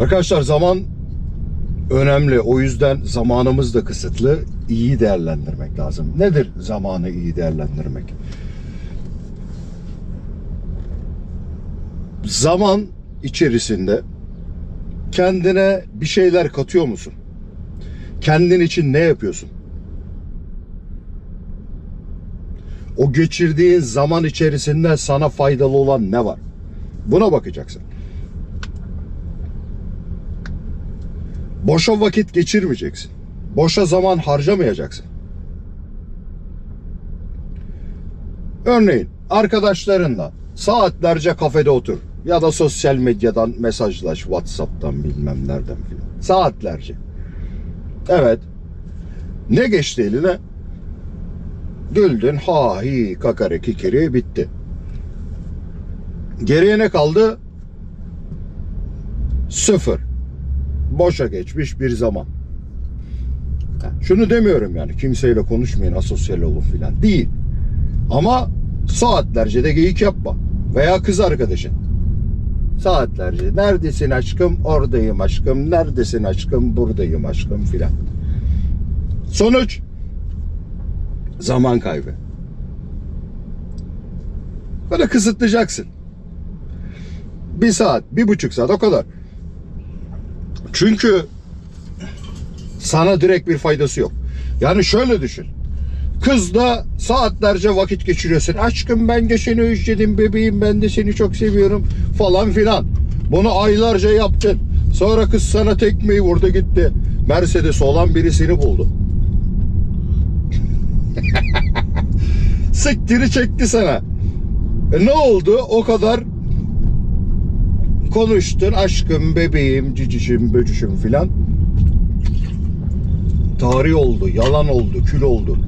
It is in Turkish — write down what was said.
Arkadaşlar zaman önemli. O yüzden zamanımız da kısıtlı. İyi değerlendirmek lazım. Nedir zamanı iyi değerlendirmek? Zaman içerisinde kendine bir şeyler katıyor musun? Kendin için ne yapıyorsun? O geçirdiğin zaman içerisinde sana faydalı olan ne var? Buna bakacaksın. Boşa vakit geçirmeyeceksin. Boşa zaman harcamayacaksın. Örneğin arkadaşlarınla saatlerce kafede otur ya da sosyal medyadan mesajlaş WhatsApp'tan bilmem nereden filan. Saatlerce. Evet. Ne geçti eline? Güldün ha hi kakare kikiri bitti. Geriye ne kaldı? Sıfır. Boşa geçmiş bir zaman. Şunu demiyorum yani kimseyle konuşmayın asosyal olun filan. Değil. Ama saatlerce de geyik yapma. Veya kız arkadaşın. Saatlerce neredesin aşkım oradayım aşkım neredesin aşkım buradayım aşkım filan. Sonuç zaman kaybı. Böyle kısıtlayacaksın. Bir saat, bir buçuk saat o kadar. Çünkü sana direkt bir faydası yok. Yani şöyle düşün. Kızla saatlerce vakit geçiriyorsun. Aşkım ben de seni özledim bebeğim ben de seni çok seviyorum falan filan. Bunu aylarca yaptın. Sonra kız sana tekmeyi vurdu gitti. Mercedes olan birisini buldu. Siktiri çekti sana. E ne oldu? O kadar konuştun aşkım, bebeğim, cicişim, böcüşüm filan. Tarih oldu, yalan oldu, kül oldu.